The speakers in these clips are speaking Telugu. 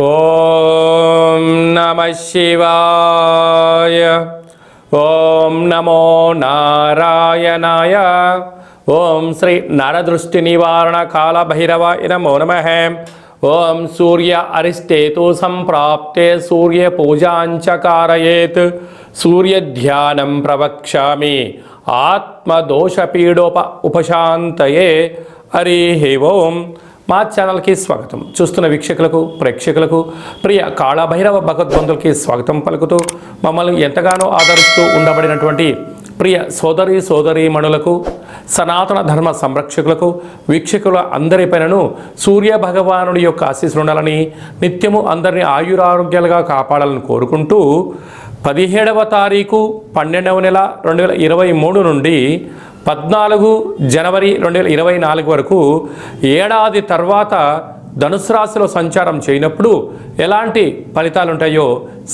ఓం నమ శివాయ. ఓం నమో నారాయణాయ. ఓం శ్రీ నరదృష్టి నివారణ కాల భైరవాయ నమో నమ. ఓం సూర్య అరిష్టేతు సంప్రాప్తే సూర్య పూజాంచ కారయేత్ సూర్య ధ్యానం ప్రవక్ష్యామి. ఆత్మదోషపీడోప ఉపశాంతయే. హరి ఓం. మా ఛానల్కి స్వాగతం. చూస్తున్న వీక్షకులకు ప్రేక్షకులకు ప్రియ కాళభైరవ భగవద్బంధులకి స్వాగతం పలుకుతూ మమ్మల్ని ఎంతగానో ఆదరిస్తూ ఉండబడినటువంటి ప్రియ సోదరి సోదరీమణులకు సనాతన ధర్మ సంరక్షకులకు వీక్షకుల అందరిపైనను సూర్య భగవానుడి యొక్క ఆశీస్సులు ఉండాలని నిత్యము అందరినీ ఆయురారోగ్యాలుగా కాపాడాలని కోరుకుంటూ పదిహేడవ తారీఖు పన్నెండవ నెల రెండు వేల ఇరవై మూడు నుండి పద్నాలుగు జనవరి రెండు వేల ఇరవై నాలుగు వరకు ఏడాది తర్వాత ధనుసు రాశిలో సంచారం చేయనప్పుడు ఎలాంటి ఫలితాలుంటాయో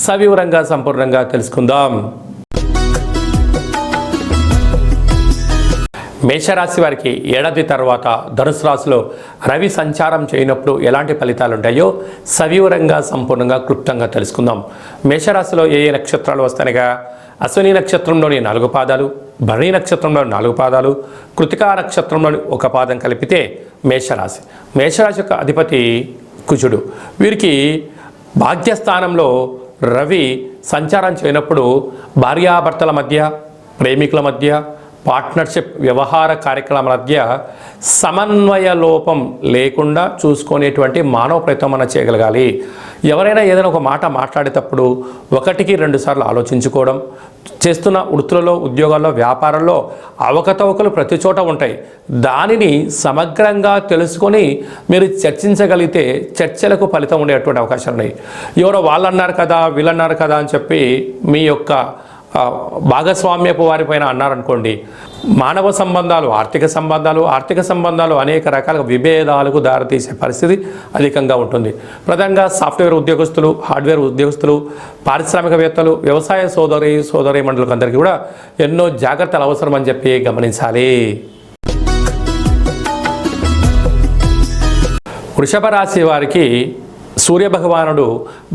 సవివరంగా సంపూర్ణంగా తెలుసుకుందాం. మేషరాశి వారికి ఏడాది తర్వాత ధనుసు రాశిలో రవి సంచారం చేయనప్పుడు ఎలాంటి ఫలితాలు ఉంటాయో సవివరంగా సంపూర్ణంగా క్లుప్తంగా తెలుసుకుందాం. మేషరాశిలో ఏ ఏ నక్షత్రాలు వస్తాయిగా అశ్విని నక్షత్రంలోని నాలుగు పాదాలు భరణి నక్షత్రంలోని నాలుగు పాదాలు కృతికా నక్షత్రంలోని ఒక పాదం కలిపితే మేషరాశి. మేషరాశి యొక్క అధిపతి కుజుడు. వీరికి భాగ్యస్థానంలో రవి సంచారం చేయనప్పుడు భార్యాభర్తల మధ్య ప్రేమికుల మధ్య పార్ట్నర్షిప్ వ్యవహార కార్యక్రమాల మధ్య సమన్వయ లోపం లేకుండా చూసుకునేటువంటి మానవ ప్రయత్నం మనం చేయగలగాలి. ఎవరైనా ఏదైనా ఒక మాట మాట్లాడేటప్పుడు ఒకటికి రెండు సార్లు ఆలోచించుకోవడం చేస్తున్న వృత్తులలో ఉద్యోగాల్లో వ్యాపారంలో అవకతవకలు ప్రతి చోట ఉంటాయి. దానిని సమగ్రంగా తెలుసుకొని మీరు చర్చించగలిగితే చర్చలకు ఫలితం ఉండేటువంటి అవకాశాలు ఉన్నాయి. ఎవరో వాళ్ళు అన్నారు కదా వీళ్ళన్నారు కదా అని చెప్పి మీ యొక్క భాగస్వామ్యపు వారిపైన అన్నారనుకోండి మానవ సంబంధాలు ఆర్థిక సంబంధాలు ఆర్థిక సంబంధాలు అనేక రకాల విభేదాలకు దారితీసే పరిస్థితి అధికంగా ఉంటుంది. ప్రధానంగా సాఫ్ట్వేర్ ఉద్యోగస్తులు హార్డ్వేర్ ఉద్యోగస్తులు పారిశ్రామికవేత్తలు వ్యవసాయ సోదరి సోదరి మండలికి అందరికీ కూడా ఎన్నో జాగ్రత్తలు అవసరం అని చెప్పి గమనించాలి. వృషభ రాశి వారికి సూర్యభగవానుడు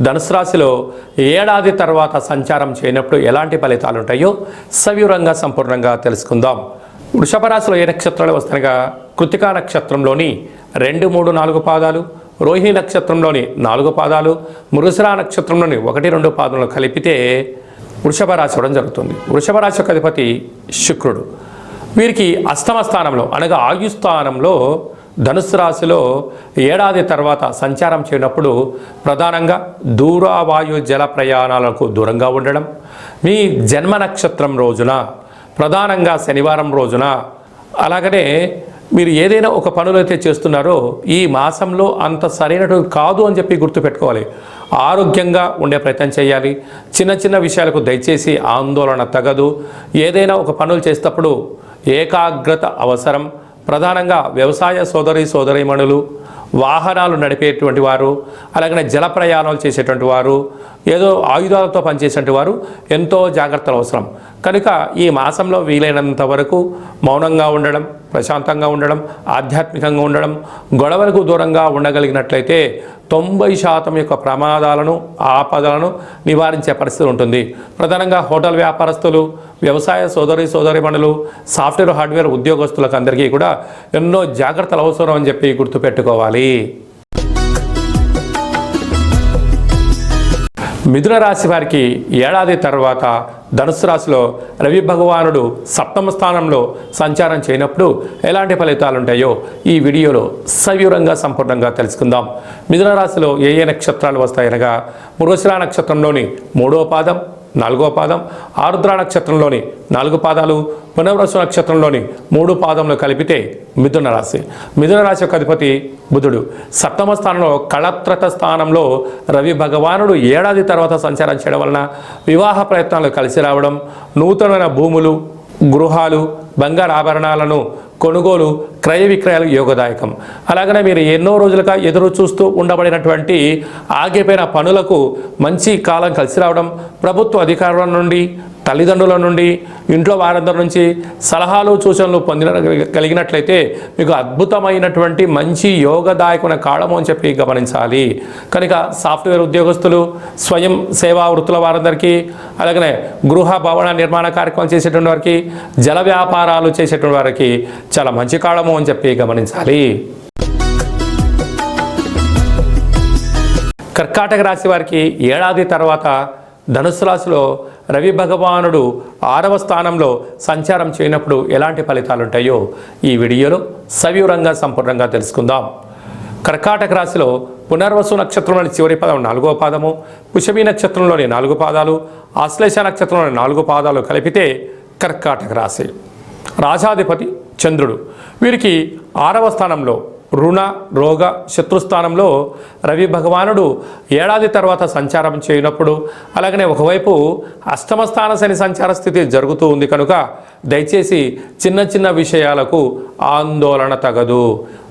ధనుసు రాశిలో ఏడాది తర్వాత సంచారం చేయనప్పుడు ఎలాంటి ఫలితాలు ఉంటాయో సవివరంగా సంపూర్ణంగా తెలుసుకుందాం. వృషభ రాశిలో ఏ నక్షత్రాలు వస్తాయిగా కృతికా నక్షత్రంలోని రెండు మూడు నాలుగు పాదాలు రోహిణి నక్షత్రంలోని నాలుగు పాదాలు మృగశిరా నక్షత్రంలోని ఒకటి రెండు పాదములు కలిపితే వృషభ రాశి ఇవ్వడం జరుగుతుంది. వృషభ రాశి యొక్క అధిపతి శుక్రుడు. వీరికి అష్టమ స్థానంలో అనగా ఆయుస్థానంలో ధనుసు రాశిలో ఏడాది తర్వాత సంచారం చేయనప్పుడు ప్రధానంగా దూరవాయు జల ప్రయాణాలకు దూరంగా ఉండడం మీ జన్మ నక్షత్రం రోజున ప్రధానంగా శనివారం రోజున అలాగనే మీరు ఏదైనా ఒక పనులు అయితే చేస్తున్నారో ఈ మాసంలో అంత సరైనటువంటి కాదు అని చెప్పి గుర్తుపెట్టుకోవాలి. ఆరోగ్యంగా ఉండే ప్రయత్నం చేయాలి. చిన్న చిన్న విషయాలకు దయచేసి ఆందోళన తగదు. ఏదైనా ఒక పనులు చేసేటప్పుడు ఏకాగ్రత అవసరం. ప్రధానంగా వ్యవసాయ సోదరి సోదరీమణులు వాహనాలు నడిపేటువంటి వారు అలాగనే జల ప్రయాణాలు చేసేటువంటి వారు ఏదో ఆయుధాలతో పనిచేసేటువంటి వారు ఎంతో జాగ్రత్తలు అవసరం. కనుక ఈ మాసంలో వీలైనంత వరకు మౌనంగా ఉండడం ప్రశాంతంగా ఉండడం ఆధ్యాత్మికంగా ఉండడం గొడవలకు దూరంగా ఉండగలిగినట్లయితే తొంభై శాతం యొక్క ప్రమాదాలను ఆపదలను నివారించే పరిస్థితి ఉంటుంది. ప్రధానంగా హోటల్ వ్యాపారస్తులు వ్యవసాయ సోదరి సోదరిమణులు సాఫ్ట్వేర్ హార్డ్వేర్ ఉద్యోగస్తులకు అందరికీ కూడా ఎన్నో జాగ్రత్తలు అవసరం అని చెప్పి గుర్తుపెట్టుకోవాలి. మిథున రాశి వారికి ఏడాది తర్వాత ధనుసు రాశిలో రవి భగవానుడు సప్తమ స్థానంలో సంచారం చేయనప్పుడు ఎలాంటి ఫలితాలు ఉంటాయో ఈ వీడియోలో సవివరంగా సంపూర్ణంగా తెలుసుకుందాం. మిథున రాశిలో ఏ ఏ నక్షత్రాలు వస్తాయనగా మృగశిలా నక్షత్రంలోని మూడో పాదం నాలుగో పాదం. ఆరుద్ర నక్షత్రంలోని నాలుగు పాదాలు పునర్వసు నక్షత్రంలోని మూడు పాదములు కలిపితే మిథున రాశి. మిథున రాశి యొక్క అధిపతి బుధుడు. సప్తమ స్థానంలో కళత్రత స్థానంలో రవి భగవానుడు ఏడాది తర్వాత సంచారం చేయడం వలన వివాహ ప్రయత్నాలు కలిసి రావడం నూతనమైన భూములు గృహాలు బంగారు ఆభరణాలను కొనుగోలు క్రయ విక్రయాలు యోగదాయకం. అలాగనే మీరు ఎన్నో రోజులుగా ఎదురు చూస్తూ ఉండబడినటువంటి ఆగిపోయిన పనులకు మంచి కాలం కలిసి రావడం ప్రభుత్వ అధికారుల నుండి తల్లిదండ్రుల నుండి ఇంట్లో వారందరి నుంచి సలహాలు సూచనలు పొందిన కలిగినట్లయితే మీకు అద్భుతమైనటువంటి మంచి యోగదాయకమైన కాలము అని చెప్పి గమనించాలి. కనుక సాఫ్ట్వేర్ ఉద్యోగస్తులు స్వయం సేవా వృత్తుల వారందరికీ అలాగనే గృహ భవన నిర్మాణ కార్యక్రమం చేసేటువంటి వారికి జల వ్యాపారాలు చేసేటువంటి వారికి చాలా మంచి కాలము అని చెప్పి గమనించాలి. కర్కాటక రాశి వారికి ఏడాది తర్వాత ధనుసు రాశిలో రవి భగవానుడు ఆరవ స్థానంలో సంచారం చేయనప్పుడు ఎలాంటి ఫలితాలు ఉంటాయో ఈ వీడియోలో సవివరంగా సంపూర్ణంగా తెలుసుకుందాం. కర్కాటక రాశిలో పునర్వసు నక్షత్రంలోని చివరి పదం నాలుగో పాదము పుషమి నక్షత్రంలోని నాలుగు పాదాలు ఆశ్లేష నక్షత్రంలోని నాలుగు పాదాలు కలిపితే కర్కాటక రాశి. రాజాధిపతి చంద్రుడు వీరికి ఆరవ స్థానంలో రుణ రోగ శత్రుస్థానంలో రవి భగవానుడు ఏడాది తర్వాత సంచారం చేయనప్పుడు అలాగనే ఒకవైపు అష్టమ స్థాన శని సంచార స్థితి జరుగుతూ ఉంది కనుక దయచేసి చిన్న చిన్న విషయాలకు ఆందోళన తగదు.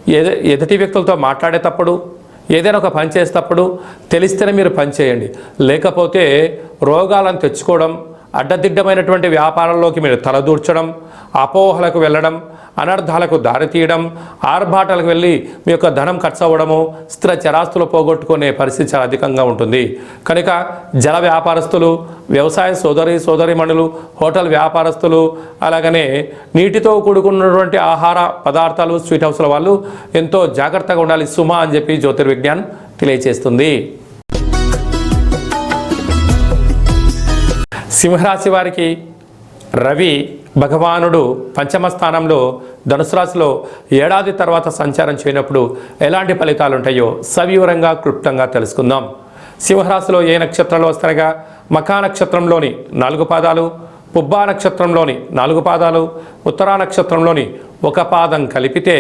ఎద ఎదుటి వ్యక్తులతో మాట్లాడేటప్పుడు ఏదైనా ఒక పని చేసేటప్పుడు తెలిస్తేనే మీరు పని చేయండి. లేకపోతే రోగాలను తెచ్చుకోవడం అడ్డదిడ్డమైనటువంటి వ్యాపారంలోకి మీరు తలదూర్చడం అపోహలకు వెళ్ళడం అనర్థాలకు దారితీయడం ఆర్భాటాలకు వెళ్ళి మీ యొక్క ధనం ఖర్చు అవ్వడము స్థిర చరాస్తులు పోగొట్టుకునే పరిస్థితి చాలా అధికంగా ఉంటుంది. కనుక జల వ్యాపారస్తులు వ్యవసాయ సోదరి సోదరిమణులు హోటల్ వ్యాపారస్తులు అలాగనే నీటితో కూడుకున్నటువంటి ఆహార పదార్థాలు స్వీట్ హౌస్ల వాళ్ళు ఎంతో జాగ్రత్తగా ఉండాలి. సుమా అని చెప్పి జ్యోతిర్విజ్ఞాన్ తెలియజేస్తుంది సింహరాశి వారికి రవి భగవానుడు పంచమ స్థానంలో ధనుసు రాశిలో ఏడాది తర్వాత సంచారం చేయనప్పుడు ఎలాంటి ఫలితాలు ఉంటాయో సవివరంగా క్లుప్తంగా తెలుసుకుందాం. సింహరాశిలో ఏ నక్షత్రాలు వస్తాయిగా మకా నక్షత్రంలోని నాలుగు పాదాలు పుబ్బా నక్షత్రంలోని నాలుగు పాదాలు ఉత్తరా నక్షత్రంలోని ఒక పాదం కలిపితే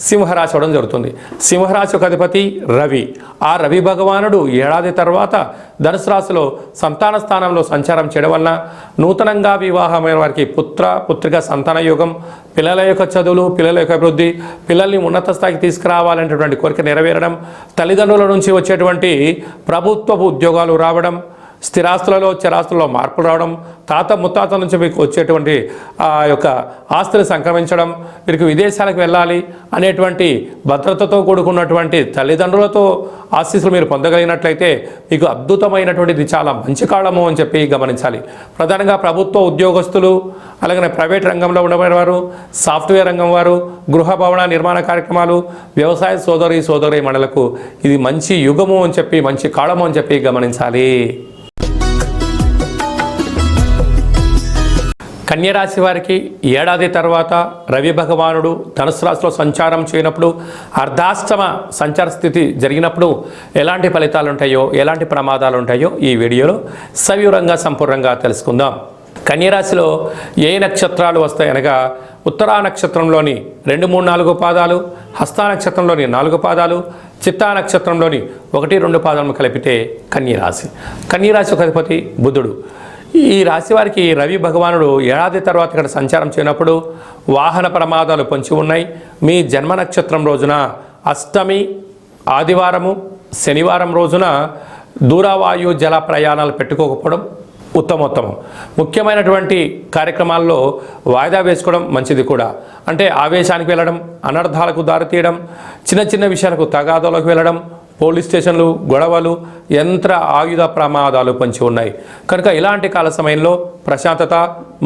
సింహరాశి అవడం జరుగుతుంది. సింహరాశి ఒక అధిపతి రవి. ఆ రవి భగవానుడు ఏడాది తర్వాత ధనుసు రాశిలో సంతాన స్థానంలో సంచారం చేయడం వల్ల నూతనంగా వివాహమైన వారికి పుత్ర పుత్రిక సంతాన యోగం పిల్లల యొక్క చదువులు పిల్లల యొక్క అభివృద్ధి పిల్లల్ని ఉన్నత స్థాయికి తీసుకురావాలనేటువంటి కోరిక నెరవేరడం తల్లిదండ్రుల నుంచి వచ్చేటువంటి ప్రభుత్వపు ఉద్యోగాలు రావడం స్థిరాస్తులలో చరాస్తులలో మార్పులు రావడం తాత ముత్తాత నుంచి మీకు వచ్చేటువంటి ఆ యొక్క ఆస్తులు సంక్రమించడం మీకు విదేశాలకు వెళ్ళాలి అనేటువంటి భద్రతతో కూడుకున్నటువంటి తల్లిదండ్రులతో ఆశీస్సులు మీరు పొందగలిగినట్లయితే మీకు అద్భుతమైనటువంటిది చాలా మంచి కాలము అని చెప్పి గమనించాలి. ప్రధానంగా ప్రభుత్వ ఉద్యోగస్తులు అలాగే ప్రైవేట్ రంగంలో ఉండబడిన వారు సాఫ్ట్వేర్ రంగం వారు గృహ భవన నిర్మాణ కార్యక్రమాలు వ్యవసాయ సోదరి సోదరి మండలకు ఇది మంచి యుగము అని చెప్పి మంచి కాలము అని చెప్పి గమనించాలి. కన్యరాశి వారికి ఏడాది తర్వాత రవి భగవానుడు ధనుసు రాశిలో సంచారం చేయనప్పుడు అర్ధాష్టమ సంచార స్థితి జరిగినప్పుడు ఎలాంటి ఫలితాలు ఉంటాయో ఎలాంటి ప్రమాదాలు ఉంటాయో ఈ వీడియోలో సవివరంగా సంపూర్ణంగా తెలుసుకుందాం. కన్యరాశిలో ఏ నక్షత్రాలు వస్తాయనగా ఉత్తరా నక్షత్రంలోని రెండు మూడు నాలుగు పాదాలు హస్తా నక్షత్రంలోని నాలుగు పాదాలు చిత్తా నక్షత్రంలోని ఒకటి రెండు పాదాలను కలిపితే కన్యరాశి. కన్యరాశి ఒక అధిపతి బుధుడు. ఈ రాశి వారికి రవి భగవానుడు ఏడాది తర్వాత ఇక్కడ సంచారం చేయనప్పుడు వాహన ప్రమాదాలు పొంచి ఉన్నాయి. మీ జన్మ నక్షత్రం రోజున అష్టమి ఆదివారము శనివారం రోజున దూరవాయు జల ప్రయాణాలు పెట్టుకోకపోవడం ఉత్తమోత్తమం. ముఖ్యమైనటువంటి కార్యక్రమాల్లో వాయిదా వేసుకోవడం మంచిది కూడా. అంటే ఆవేశానికి వెళ్ళడం అనర్థాలకు దారితీయడం చిన్న చిన్న విషయాలకు తగాదాలకు వెళ్ళడం పోలీస్ స్టేషన్లు గొడవలు యంత్ర ఆయుధ ప్రమాదాలు పొంచి ఉన్నాయి. కనుక ఇలాంటి కాల సమయంలో ప్రశాంతత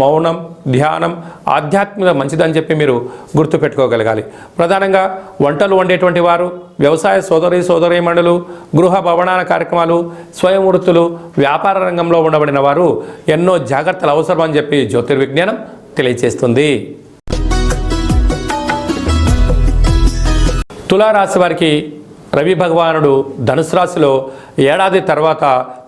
మౌనం ధ్యానం ఆధ్యాత్మిక మంచిదని చెప్పి మీరు గుర్తుపెట్టుకోగలగాలి. ప్రధానంగా వంటలు వండేటువంటి వారు వ్యవసాయ సోదరి సోదరీమణులు గృహ భవనాల కార్యక్రమాలు స్వయం వృత్తులు వ్యాపార రంగంలో ఉండబడిన వారు ఎన్నో జాగ్రత్తలు అవసరం అని చెప్పి జ్యోతిర్విజ్ఞానం తెలియజేస్తుంది తులారాశి వారికి రవి భగవానుడు ధనుసు రాశిలో ఏడాది తర్వాత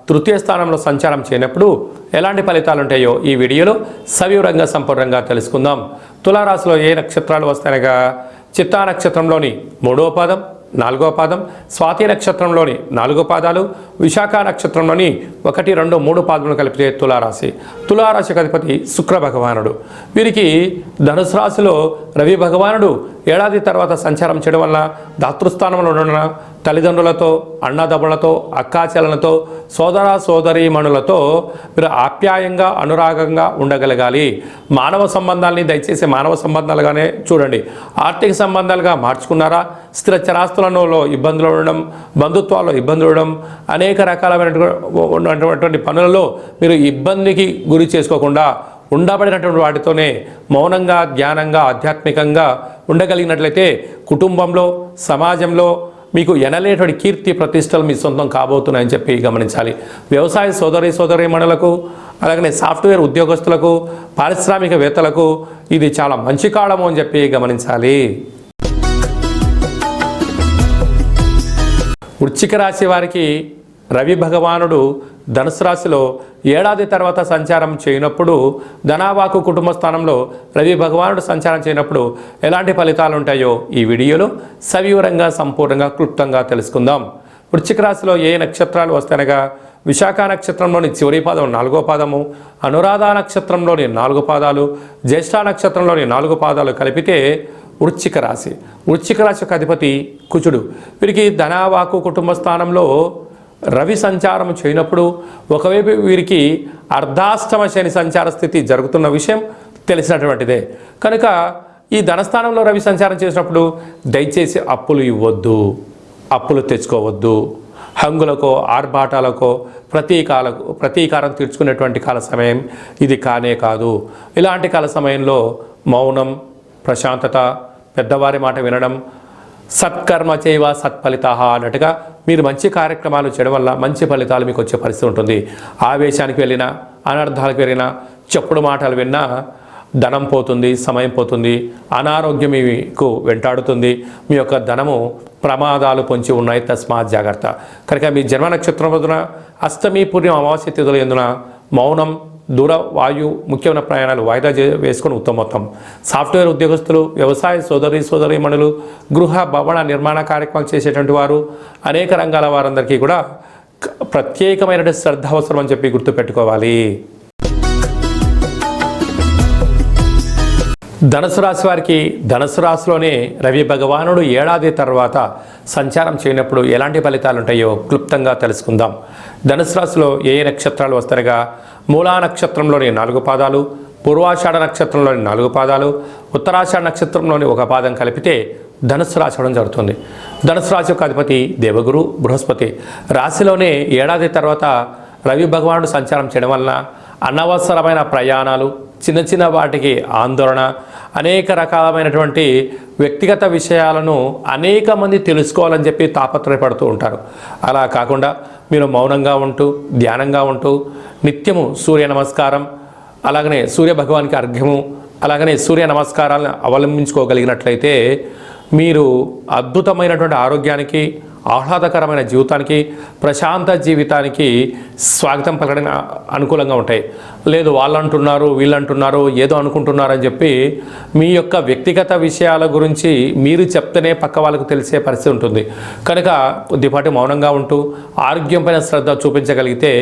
తృతీయ స్థానంలో సంచారం చేయనప్పుడు ఎలాంటి ఫలితాలు ఉంటాయో ఈ వీడియోలో సవివరంగా సంపూర్ణంగా తెలుసుకుందాం. తులారాశిలో ఏ నక్షత్రాలు వస్తాయనగా చిత్తా నక్షత్రంలోని మూడో పాదం నాలుగో పాదం స్వాతి నక్షత్రంలోని నాలుగో పాదాలు విశాఖ నక్షత్రంలోని ఒకటి రెండు మూడు పాదములు కలిపితే తులారాశి. తులారాశికి అధిపతి శుక్ర భగవానుడు. వీరికి ధనుసు రాశిలో రవి భగవానుడు ఏడాది తర్వాత సంచారం చేయడం వల్ల దాతృస్థానంలో ఉన్న తల్లిదండ్రులతో అన్నదమ్ములతో అక్కాచలనతో సోదర సోదరీమణులతో మీరు ఆప్యాయంగా అనురాగంగా ఉండగలగాలి. మానవ సంబంధాలని దయచేసి మానవ సంబంధాలుగానే చూడండి. ఆర్థిక సంబంధాలుగా మార్చుకున్నారా? స్థిర చరాస్తులలో ఇబ్బందులు ఉండడం బంధుత్వాల్లో ఇబ్బందులు ఉండడం అనేక రకాలైనటువంటి పనులలో మీరు ఇబ్బందికి గురి చేసుకోకుండా ఉండబడినటువంటి వాటితోనే మౌనంగా ధ్యానంగా ఆధ్యాత్మికంగా ఉండగలిగినట్లయితే కుటుంబంలో సమాజంలో మీకు ఎనలేటువంటి కీర్తి ప్రతిష్టలు మీ సొంతం కాబోతున్నాయని చెప్పి గమనించాలి. వ్యవసాయ సోదరి సోదరీమణులకు అలాగనే సాఫ్ట్వేర్ ఉద్యోగస్తులకు పారిశ్రామికవేత్తలకు ఇది చాలా మంచి కాలము అని చెప్పి గమనించాలి. వృశ్చిక రాశి వారికి రవి భగవానుడు ధనుసు రాశిలో ఏడాది తర్వాత సంచారం చేయనప్పుడు ధనావాకు కుటుంబ స్థానంలో రవి భగవానుడు సంచారం చేయనప్పుడు ఎలాంటి ఫలితాలు ఉంటాయో ఈ వీడియోలో సవివరంగా సంపూర్ణంగా క్లుప్తంగా తెలుసుకుందాం. వృశ్చిక రాశిలో ఏ నక్షత్రాలు వస్తాయనగా విశాఖ నక్షత్రంలోని చివరి పాదం నాలుగో పాదము అనురాధ నక్షత్రంలోని నాలుగు పాదాలు జ్యేష్ఠ నక్షత్రంలోని నాలుగు పాదాలు కలిపితే వృశ్చిక రాశి. వృశ్చిక రాశి యొక్క అధిపతి కుచుడు వీరికి ధనావాకు కుటుంబ స్థానంలో రవి సంచారం చేయనప్పుడు ఒకవైపు వీరికి అర్ధాష్టమ శని సంచార స్థితి జరుగుతున్న విషయం తెలిసినటువంటిదే. కనుక ఈ ధనస్థానంలో రవి సంచారం చేసినప్పుడు దయచేసి అప్పులు ఇవ్వద్దు. అప్పులు తెచ్చుకోవద్దు. హంగులకో ఆర్భాటాలకో ప్రతీకాలకు ప్రతీకారం తీర్చుకునేటువంటి కాల సమయం ఇది కానే కాదు. ఇలాంటి కాల సమయంలో మౌనం ప్రశాంతత పెద్దవారి మాట వినడం సత్కర్మ చేయవ సత్ఫలిత అన్నట్టుగా మీరు మంచి కార్యక్రమాలు చేయడం వల్ల మంచి ఫలితాలు మీకు వచ్చే పరిస్థితి ఉంటుంది. ఆవేశానికి వెళ్ళినా అనర్థాలకు వెళ్ళినా చెప్పుడు మాటలు విన్నా ధనం పోతుంది సమయం పోతుంది అనారోగ్యం మీకు వెంటాడుతుంది. మీ యొక్క ధనము ప్రమాదాలు పొంచి ఉన్నాయి. తస్మాత్ జాగ్రత్త. కనుక మీ జన్మ నక్షత్రం రోజున అష్టమి పూర్ణిమ అమావాస్య తిథుల ఎందున మౌనం దూర వాయు ముఖ్యమైన ప్రయాణాలు వాయిదా చే ఉత్తమ ఉత్తమోత్తం సాఫ్ట్వేర్ ఉద్యోగస్తులు వ్యవసాయ సోదరి సోదరీమణులు గృహ భవన నిర్మాణ కార్యక్రమాలు చేసేటువంటి వారు అనేక రంగాల వారందరికీ కూడా క- ప్రత్యేకమైన శ్రద్ధ అవసరం అని చెప్పి గుర్తుపెట్టుకోవాలి. ధనుసు రాశి వారికి ధనుసు రాశిలోనే రవి భగవానుడు ఏడాది తర్వాత సంచారం చేయనప్పుడు ఎలాంటి ఫలితాలు ఉంటాయో క్లుప్తంగా తెలుసుకుందాం. ధనుసు రాశిలో ఏ ఏ నక్షత్రాలు వస్తారుగా? మూలా నక్షత్రంలోని నాలుగు పాదాలు పూర్వాషాఢ నక్షత్రంలోని నాలుగు పాదాలు ఉత్తరాషాఢ నక్షత్రంలోని ఒక పాదం కలిపితే ధనుసు రాశి అవడం జరుగుతుంది. ధనుసు రాశి యొక్క అధిపతి దేవగురు బృహస్పతి. రాశిలోనే ఏడాది తర్వాత రవి భగవానుడు సంచారం చేయడం వలన అనవసరమైన ప్రయాణాలు చిన్న చిన్న వాటికి ఆందోళన అనేక రకాలమైనటువంటి వ్యక్తిగత విషయాలను అనేక మంది తెలుసుకోవాలని చెప్పి తాపత్రయపడుతూ ఉంటారు. అలా కాకుండా మీరు మౌనంగా ఉంటూ ధ్యానంగా ఉంటూ నిత్యము సూర్య నమస్కారం అలాగనే సూర్య భగవానికి అర్ఘ్యము అలాగనే సూర్య నమస్కారాలను అవలంబించుకోగలిగినట్లయితే మీరు అద్భుతమైనటువంటి ఆరోగ్యానికి ఆహ్లాదకరమైన జీవితానికి ప్రశాంత జీవితానికి స్వాగతం పలకడం అనుకూలంగా ఉంటాయి. లేదు వాళ్ళు అంటున్నారు వీళ్ళు అంటున్నారు ఏదో అనుకుంటున్నారని చెప్పి మీ యొక్క వ్యక్తిగత విషయాల గురించి మీరు చెప్తేనే పక్క వాళ్ళకు తెలిసే పరిస్థితి ఉంటుంది. కనుక కొద్దిపాటి మౌనంగా ఉంటూ ఆరోగ్యం పైన శ్రద్ధ చూపించగలిగితే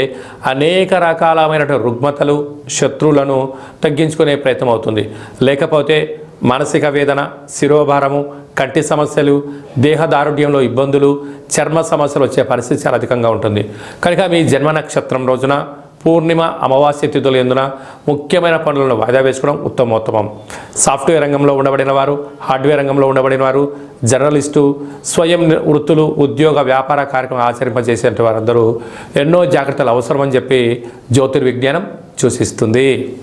అనేక రకాలమైన రుగ్మతలు శత్రువులను తగ్గించుకునే ప్రయత్నం అవుతుంది. లేకపోతే మానసిక వేదన శిరోభారము కంటి సమస్యలు దేహదారుఢ్యంలో ఇబ్బందులు చర్మ సమస్యలు వచ్చే పరిస్థితి చాలా అధికంగా ఉంటుంది. కనుక మీ జన్మ నక్షత్రం రోజున పూర్ణిమ అమావాస్య తిథులు ఎందున ముఖ్యమైన పనులను వాయిదా వేసుకోవడం ఉత్తమోత్తమం. సాఫ్ట్వేర్ రంగంలో ఉండబడిన వారు హార్డ్వేర్ రంగంలో ఉండబడిన వారు జర్నలిస్టు స్వయం వృత్తులు ఉద్యోగ వ్యాపార కార్యక్రమం ఆచరింపజేసే వారందరూ ఎన్నో జాగ్రత్తలు అవసరమని చెప్పి జ్యోతిర్విజ్ఞానం సూచిస్తుంది.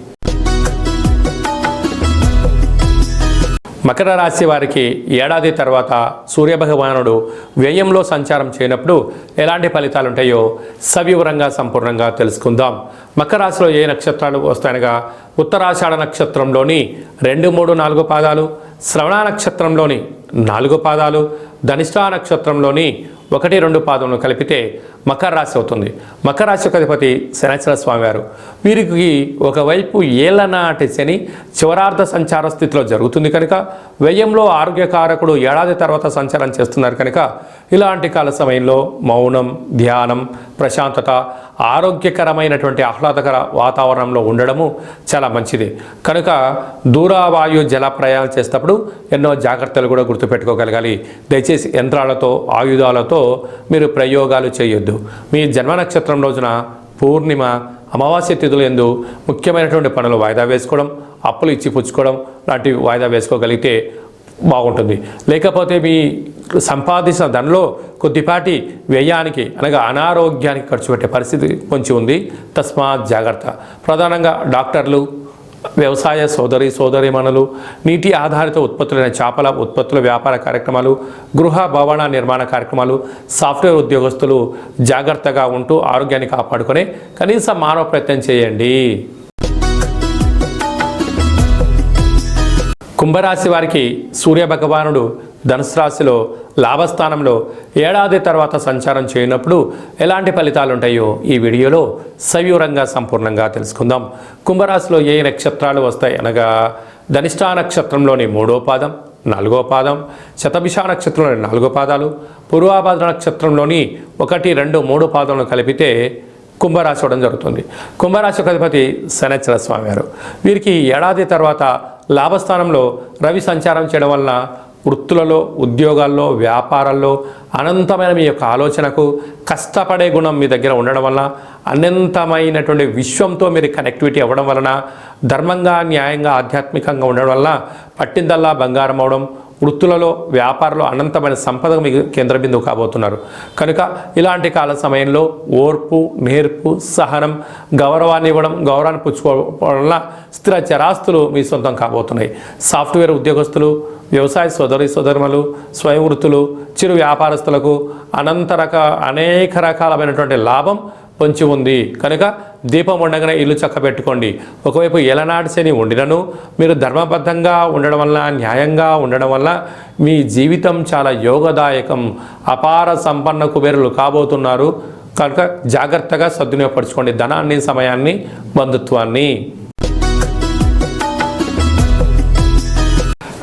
మకర రాశి వారికి ఏడాది తర్వాత సూర్యభగవానుడు వ్యయంలో సంచారం చేయనప్పుడు ఎలాంటి ఫలితాలు ఉంటాయో సవివరంగా సంపూర్ణంగా తెలుసుకుందాం. మకర రాశిలో ఏ నక్షత్రాలు వస్తాయనగా ఉత్తరాషాఢ నక్షత్రంలోని రెండు మూడు నాలుగు పాదాలు శ్రవణ నక్షత్రంలోని నాలుగు పాదాలు ధనిష్టా నక్షత్రంలోని ఒకటి రెండు పాదములు కలిపితే మకర రాశి అవుతుంది. మకర రాశి యొక్క అధిపతి శనేశ్వర స్వామివారు వీరికి ఒకవైపు ఏళ్ళనాటి శని చివరార్థ సంచార స్థితిలో జరుగుతుంది కనుక వ్యయంలో ఆరోగ్యకారకుడు ఏడాది తర్వాత సంచారం చేస్తున్నారు కనుక ఇలాంటి కాల సమయంలో మౌనం ధ్యానం ప్రశాంతత ఆరోగ్యకరమైనటువంటి ఆహ్లాదకర వాతావరణంలో ఉండడము చాలా మంచిది. కనుక దూరవాయు జల ప్రయాణం చేసేటప్పుడు ఎన్నో జాగ్రత్తలు కూడా గుర్తుపెట్టుకోగలగాలి. దయచేసి యంత్రాలతో ఆయుధాలతో మీరు ప్రయోగాలు చేయొద్దు. మీ జన్మ నక్షత్రం రోజున పూర్ణిమ అమావాస్య తిథులు ఎందు ముఖ్యమైనటువంటి పనులు వాయిదా వేసుకోవడం అప్పులు ఇచ్చి పుచ్చుకోవడం లాంటివి వాయిదా వేసుకోగలిగితే బాగుంటుంది. లేకపోతే మీ సంపాదించిన ధనలో కొద్దిపాటి వ్యయానికి అనగా అనారోగ్యానికి ఖర్చు పెట్టే పరిస్థితి కొంచెం ఉంది. తస్మాత్ జాగ్రత్త. ప్రధానంగా డాక్టర్లు వ్యవసాయ సోదరి సోదరిమణులు నీటి ఆధారిత ఉత్పత్తులైన చేపల ఉత్పత్తుల వ్యాపార కార్యక్రమాలు గృహ భవన నిర్మాణ కార్యక్రమాలు సాఫ్ట్వేర్ ఉద్యోగస్తులు జాగ్రత్తగా ఉంటూ ఆరోగ్యాన్ని కాపాడుకొని కనీస మానవ ప్రయత్నం చేయండి. కుంభరాశి వారికి సూర్య భగవానుడు ధనుసు రాశిలో లాభస్థానంలో ఏడాది తర్వాత సంచారం చేయనప్పుడు ఎలాంటి ఫలితాలు ఉంటాయో ఈ వీడియోలో సవివరంగా సంపూర్ణంగా తెలుసుకుందాం. కుంభరాశిలో ఏ నక్షత్రాలు వస్తాయి అనగా ధనిష్టా నక్షత్రంలోని మూడో పాదం నాలుగో పాదం శతభిష నక్షత్రంలోని నాలుగో పాదాలు పూర్వాభాద్ర నక్షత్రంలోని ఒకటి రెండు మూడు పాదాలను కలిపితే కుంభరాశి అవడం జరుగుతుంది. కుంభరాశి అధిపతి శనచర స్వామి వారు వీరికి ఏడాది తర్వాత లాభస్థానంలో రవి సంచారం చేయడం వలన వృత్తులలో ఉద్యోగాల్లో వ్యాపారాల్లో అనంతమైన మీ యొక్క ఆలోచనకు కష్టపడే గుణం మీ దగ్గర ఉండడం వలన అనంతమైనటువంటి విశ్వంతో మీరు కనెక్టివిటీ అవ్వడం వలన ధర్మంగా న్యాయంగా ఆధ్యాత్మికంగా ఉండడం వలన పట్టిందల్లా బంగారం అవడం వృత్తులలో వ్యాపారంలో అనంతమైన సంపద మీకు కేంద్ర బిందువు కాబోతున్నారు. కనుక ఇలాంటి కాల సమయంలో ఓర్పు నేర్పు సహనం గౌరవాన్ని ఇవ్వడం గౌరవాన్ని పుచ్చుకోవడం వల్ల స్థిర చరాస్తులు మీ సొంతం కాబోతున్నాయి. సాఫ్ట్వేర్ ఉద్యోగస్తులు వ్యవసాయ సోదరి సోదరుమలు స్వయం వృత్తులు చిరు వ్యాపారస్తులకు అనంతరక అనేక రకాలమైనటువంటి లాభం పొంచి ఉంది. కనుక దీపం ఉండగానే ఇల్లు చక్కబెట్టుకోండి. ఒకవైపు ఎలనాటి శని ఉండినను మీరు ధర్మబద్ధంగా ఉండడం వల్ల న్యాయంగా ఉండడం వల్ల మీ జీవితం చాలా యోగదాయకం అపార సంపన్న కుబేరులు కాబోతున్నారు. కనుక జాగ్రత్తగా సద్వినియోగపరచుకోండి. ధనాన్ని సమయాన్ని బంధుత్వాన్ని.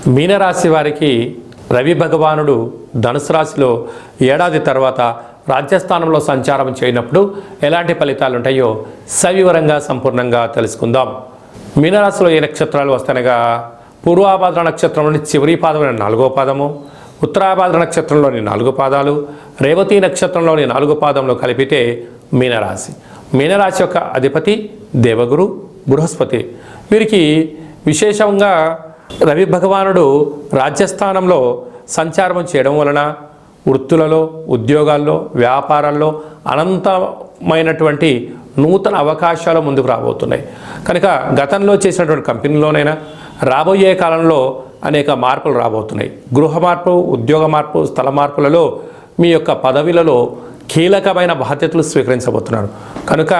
మీనరాశి వారికి రవి భగవానుడు ధనుసు రాశిలో ఏడాది తర్వాత రాజ్యస్థానంలో సంచారం చేయనప్పుడు ఎలాంటి ఫలితాలు ఉంటాయో సవివరంగా సంపూర్ణంగా తెలుసుకుందాం. మీనరాశిలో ఏ నక్షత్రాలు వస్తానగా పూర్వాభాద్ర నక్షత్రంలోని చివరి పాదమైన నాలుగో పాదము ఉత్తరాభాద్ర నక్షత్రంలోని నాలుగు పాదాలు రేవతి నక్షత్రంలోని నాలుగు పాదంలో కలిపితే మీనరాశి. మీనరాశి యొక్క అధిపతి దేవగురు బృహస్పతి. వీరికి విశేషంగా రవి భగవానుడు రాజ్యస్థానంలో సంచారం చేయడం వలన వృత్తులలో ఉద్యోగాల్లో వ్యాపారాల్లో అనంతమైనటువంటి నూతన అవకాశాలు ముందుకు రాబోతున్నాయి. కనుక గతంలో చేసినటువంటి కంపెనీలోనైనా రాబోయే కాలంలో అనేక మార్పులు రాబోతున్నాయి. గృహ మార్పు ఉద్యోగ మార్పు స్థల మార్పులలో మీ యొక్క పదవిలలో కీలకమైన బాధ్యతలు స్వీకరించబోతున్నారు. కనుక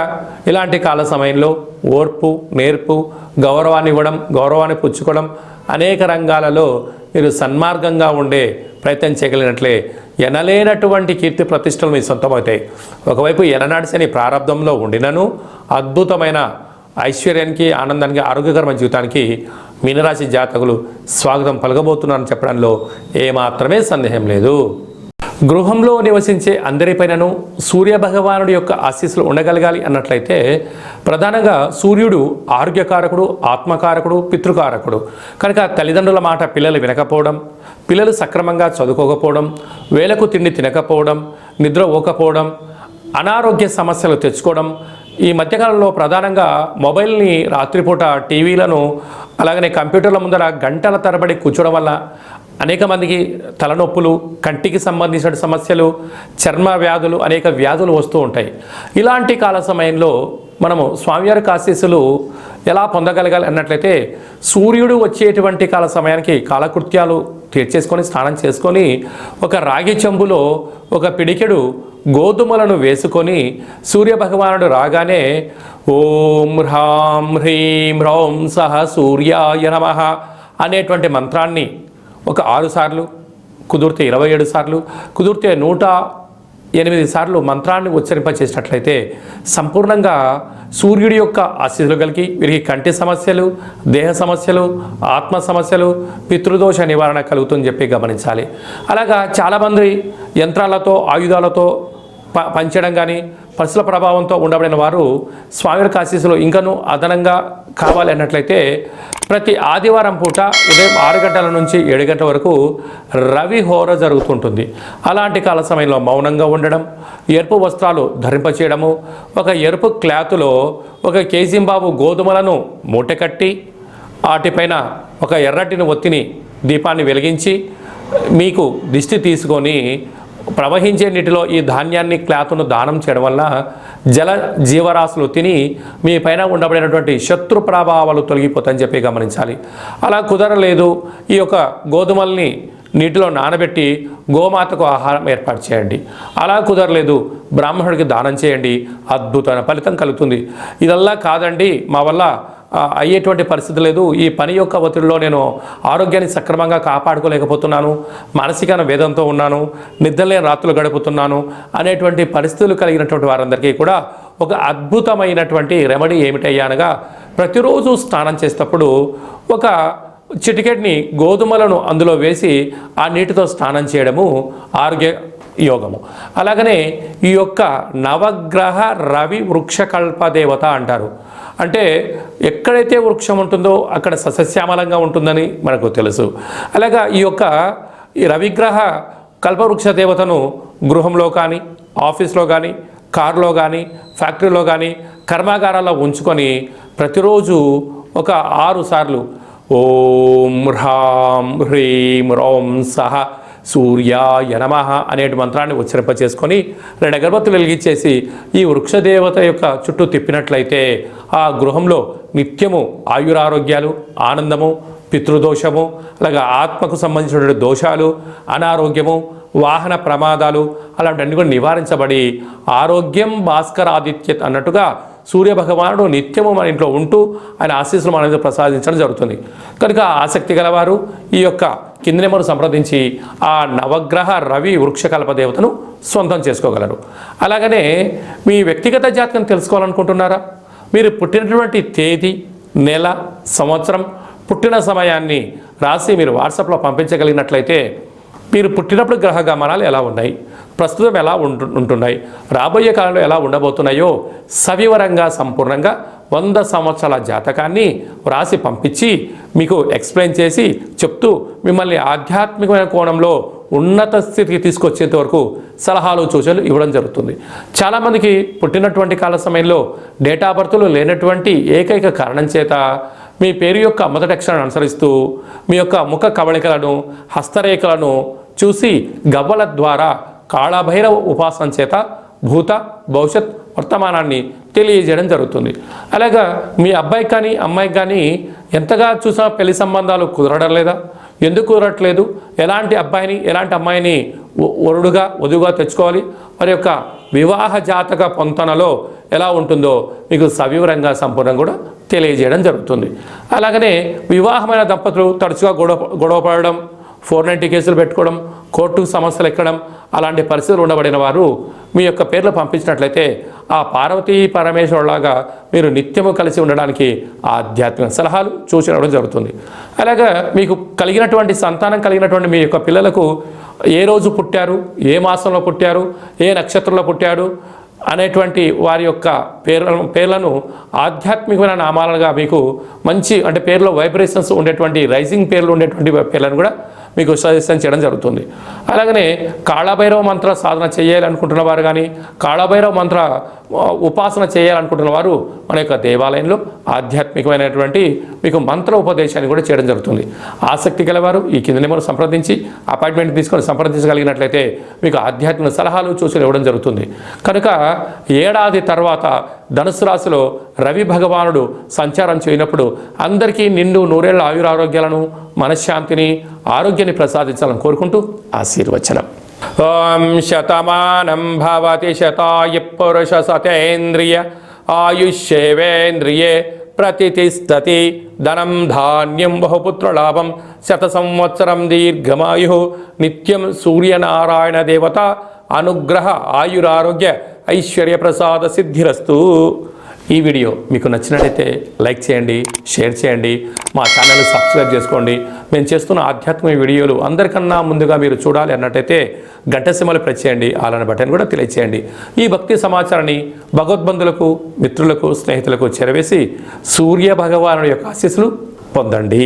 ఇలాంటి కాల సమయంలో ఓర్పు నేర్పు గౌరవాన్ని ఇవ్వడం గౌరవాన్ని పుచ్చుకోవడం అనేక రంగాలలో మీరు సన్మార్గంగా ఉండే ప్రయత్నం చేయగలిగినట్లే ఎనలేనటువంటి కీర్తి ప్రతిష్టలు మీ సొంతమవుతాయి. ఒకవైపు ఎననాడిసని ప్రారంభంలో ఉండినను అద్భుతమైన ఐశ్వర్యానికి ఆనందానికి ఆరోగ్యకరమైన జీవితానికి మీనరాశి జాతకులు స్వాగతం పలకబోతున్నారని చెప్పడంలో ఏమాత్రమే సందేహం లేదు. గృహంలో నివసించే అందరిపైనను సూర్య భగవానుడి యొక్క ఆశీస్సులు ఉండగలగాలి అన్నట్లయితే ప్రధానంగా సూర్యుడు ఆరోగ్యకారకుడు ఆత్మకారకుడు పితృకారకుడు. కనుక తల్లిదండ్రుల మాట పిల్లలు వినకపోవడం పిల్లలు సక్రమంగా చదువుకోకపోవడం వేలకు తిండి తినకపోవడం నిద్ర ఓకపోవడం అనారోగ్య సమస్యలు తెచ్చుకోవడం ఈ మధ్యకాలంలో ప్రధానంగా మొబైల్ని రాత్రిపూట టీవీలను అలాగనే కంప్యూటర్ల ముందర గంటల తరబడి కూర్చోవడం వల్ల అనేక మందికి తలనొప్పులు కంటికి సంబంధించిన సమస్యలు చర్మ వ్యాధులు అనేక వ్యాధులు వస్తూ ఉంటాయి. ఇలాంటి కాల సమయంలో మనము స్వామివారి ఆశీస్సులు ఎలా పొందగలగాలి అన్నట్లయితే సూర్యుడు వచ్చేటువంటి కాల సమయానికి కాలకృత్యాలు తీర్చేసుకొని స్నానం చేసుకొని ఒక రాగి చెంబులో ఒక పిడికెడు గోధుమలను వేసుకొని సూర్య భగవానుడు రాగానే ఓం హ్రాం హ్రీం హ్రౌం సహ సూర్యాయ నమ అనేటువంటి మంత్రాన్ని ఒక ఆరు సార్లు కుదిరితే ఇరవై ఏడు సార్లు కుదిరితే నూట ఎనిమిది సార్లు మంత్రాన్ని ఉచ్చరింపచేసినట్లయితే సంపూర్ణంగా సూర్యుడి యొక్క ఆశీస్సులు కలిగి వీరికి కంటి సమస్యలు దేహ సమస్యలు ఆత్మ సమస్యలు పితృదోష నివారణ కలుగుతుందని చెప్పి గమనించాలి. అలాగా చాలామంది యంత్రాలతో ఆయుధాలతో ప పంచడం కానీ పరిస్థితుల ప్రభావంతో ఉండబడిన వారు స్వామివారికి ఆశీస్సులు ఇంకనూ అదనంగా కావాలి అన్నట్లయితే ప్రతి ఆదివారం పూట ఉదయం ఆరు గంటల నుంచి ఏడు గంటల వరకు రవి హోర జరుగుతుంటుంది. అలాంటి కాల సమయంలో మౌనంగా ఉండడం ఎరుపు వస్త్రాలు ధరింపచేయడము ఒక ఎరుపు క్లాత్లో ఒక కేజీంబాబు గోధుమలను మూటకట్టి వాటిపైన ఒక ఎర్రటిని ఒత్తిని దీపాన్ని వెలిగించి మీకు దిష్టి తీసుకొని ప్రవహించే నీటిలో ఈ ధాన్యాన్ని క్లాత్ను దానం చేయడం వల్ల జల జీవరాశులు తిని మీ పైన ఉండబడినటువంటి శత్రు ప్రభావాలు తొలగిపోతాయని చెప్పి గమనించాలి. అలా కుదరలేదు ఈ యొక్క గోధుమల్ని నీటిలో నానబెట్టి గోమాతకు ఆహారం ఏర్పాటు చేయండి. అలా కుదరలేదు బ్రాహ్మణుడికి దానం చేయండి. అద్భుతమైన ఫలితం కలుగుతుంది. ఇదల్లా కాదండి మా వల్ల అయ్యేటువంటి పరిస్థితి లేదు. ఈ పని యొక్క ఒత్తిడిలో నేను ఆరోగ్యాన్ని సక్రమంగా కాపాడుకోలేకపోతున్నాను. మానసిక వేదంతో ఉన్నాను. నిద్రలేని రాత్రులు గడుపుతున్నాను అనేటువంటి పరిస్థితులు కలిగినటువంటి వారందరికీ కూడా ఒక అద్భుతమైనటువంటి రెమెడీ ఏమిటయ్యానగా ప్రతిరోజు స్నానం చేసేటప్పుడు ఒక చిటికెట్ని గోధుమలను అందులో వేసి ఆ నీటితో స్నానం చేయడము ఆరోగ్య యోగము. అలాగనే ఈ యొక్క నవగ్రహ రవి వృక్షకల్ప దేవత అంటారు. అంటే ఎక్కడైతే వృక్షం ఉంటుందో అక్కడ సస్యశ్యామలంగా ఉంటుందని మనకు తెలుసు. అలాగా ఈ యొక్క ఈ రవిగ్రహ కల్పవృక్ష దేవతను గృహంలో కానీ ఆఫీస్లో కానీ కారులో కానీ ఫ్యాక్టరీలో కానీ కర్మాగారాల్లో ఉంచుకొని ప్రతిరోజు ఒక ఆరు సార్లు ఓం హ్రాం హ్రీం రోం సహ సూర్యాయ నమ అనేటి మంత్రాన్ని ఉచ్చరింప చేసుకొని రెండు అగరబత్తులు వెలిగించేసి ఈ వృక్షదేవత యొక్క చుట్టూ తిప్పినట్లయితే ఆ గృహంలో నిత్యము ఆయురారోగ్యాలు ఆనందము పితృదోషము అలాగే ఆత్మకు సంబంధించినటువంటి దోషాలు అనారోగ్యము వాహన ప్రమాదాలు అలాంటివన్నీ కూడా నివారించబడి ఆరోగ్యం భాస్కరాదిత్యత్ అన్నట్టుగా సూర్య భగవానుడు నిత్యము మన ఇంట్లో ఉంటూ ఆయన ఆశీస్సులు మన మీద ప్రసాదించడం జరుగుతుంది. కనుక ఆసక్తి గలవారు ఈ యొక్క కింది నెంబరు సంప్రదించి ఆ నవగ్రహ రవి వృక్షకల్ప దేవతను సొంతం చేసుకోగలరు. అలాగనే మీ వ్యక్తిగత జాతకం తెలుసుకోవాలనుకుంటున్నారా? మీరు పుట్టినటువంటి తేదీ నెల సంవత్సరం పుట్టిన సమయాన్ని రాసి మీరు వాట్సాప్లో పంపించగలిగినట్లయితే మీరు పుట్టినప్పుడు గ్రహ గమనాలు ఎలా ఉన్నాయి? ప్రస్తుతం ఎలా ఉంటు ఉంటున్నాయి? రాబోయే కాలంలో ఎలా ఉండబోతున్నాయో సవివరంగా సంపూర్ణంగా వంద సంవత్సరాల జాతకాన్ని వ్రాసి పంపించి మీకు ఎక్స్ప్లెయిన్ చేసి చెప్తూ మిమ్మల్ని ఆధ్యాత్మికమైన కోణంలో ఉన్నత స్థితికి తీసుకొచ్చేంత వరకు సలహాలు సూచనలు ఇవ్వడం జరుగుతుంది. చాలామందికి పుట్టినటువంటి కాల సమయంలో డేటా బర్త్లు లేనటువంటి ఏకైక కారణం చేత మీ పేరు యొక్క మొదటి అక్షరాన్ని అనుసరిస్తూ మీ యొక్క ముఖ కవళికలను హస్తరేఖలను చూసి గవ్వల ద్వారా కాళభైరవ ఉపాసన చేత భూత భవిష్యత్ వర్తమానాన్ని తెలియజేయడం జరుగుతుంది. అలాగా మీ అబ్బాయికి కానీ అమ్మాయికి కానీ ఎంతగా చూసినా పెళ్ళి సంబంధాలు కుదరడం లేదా? ఎందుకు కుదరట్లేదు? ఎలాంటి అబ్బాయిని ఎలాంటి అమ్మాయిని వరుడుగా వధువుగా తెచ్చుకోవాలి? వారి యొక్క వివాహ జాతక పొంతనలో ఎలా ఉంటుందో మీకు సవివరంగా సంపూర్ణంగా కూడా తెలియజేయడం జరుగుతుంది. అలాగనే వివాహమైన దంపతులు తరచుగా గొడవ గొడవ పడడం ఫోర్ నైంటీ కేసులు పెట్టుకోవడం కోర్టు సమస్యలు ఎక్కడం అలాంటి పరిస్థితులు ఉండబడిన వారు మీ యొక్క పేర్లు పంపించినట్లయితే ఆ పార్వతీ పరమేశ్వరులాగా మీరు నిత్యము కలిసి ఉండడానికి ఆధ్యాత్మిక సలహాలు చూసినవడం జరుగుతుంది. అలాగా మీకు కలిగినటువంటి సంతానం కలిగినటువంటి మీ యొక్క పిల్లలకు ఏ రోజు పుట్టారు ఏ మాసంలో పుట్టారు ఏ నక్షత్రంలో పుట్టాడు అనేటువంటి వారి యొక్క పేర్లను పేర్లను ఆధ్యాత్మికమైన నామాలుగా మీకు మంచి అంటే పేర్లో వైబ్రేషన్స్ ఉండేటువంటి రైజింగ్ పేర్లు ఉండేటువంటి పేర్లను కూడా మీకు సజెషన్ చేయడం జరుగుతుంది. అలాగనే కాళభైరవ మంత్ర సాధన చేయాలనుకుంటున్న వారు కానీ కాళభైరవ మంత్ర ఉపాసన చేయాలనుకుంటున్న వారు మన యొక్క దేవాలయంలో ఆధ్యాత్మికమైనటువంటి మీకు మంత్ర ఉపదేశాన్ని కూడా చేయడం జరుగుతుంది. ఆసక్తి గలవారు ఈ కింద నెంబర్ సంప్రదించి అపాయింట్మెంట్ తీసుకొని సంప్రదించగలిగినట్లయితే మీకు ఆధ్యాత్మిక సలహాలు సూచనలు ఇవ్వడం జరుగుతుంది. కనుక ఏడాది తర్వాత ధనుసు రాశిలో రవి భగవానుడు సంచారం చేయనప్పుడు అందరికీ నిండు నూరేళ్ళ ఆయురారోగ్యాలను మనశ్శాంతిని ఆరోగ్యాన్ని ప్రసాదించాలని కోరుకుంటూ ఆశీర్వచనం. ఓం శతమానం భవతి శతాయ పురుష సతేంద్రియ ఆయుష్యేవేంద్రియే ప్రతిష్టతి ధనం ధాన్యం బహుపుత్రలాభం శత సంవత్సరం దీర్ఘమాయు. నిత్యం సూర్యనారాయణ దేవత అనుగ్రహ ఆయురారోగ్య ఐశ్వర్య ప్రసాద సిద్ధిరస్తు. ఈ వీడియో మీకు నచ్చినట్లయితే లైక్ చేయండి షేర్ చేయండి మా ఛానల్ సబ్స్క్రైబ్ చేసుకోండి. మేము చేస్తున్న ఆధ్యాత్మిక వీడియోలు అందరికన్నా ముందుగా మీరు చూడాలి అన్నట్టయితే గంట సిమలు ప్రెస్ చేయండి అలానే బటన్ కూడా తెలియచేయండి ఈ భక్తి సమాచారాన్ని భగవద్బంధులకు మిత్రులకు స్నేహితులకు చేరవేసి సూర్య భగవానుడి యొక్క ఆశీస్సులు పొందండి.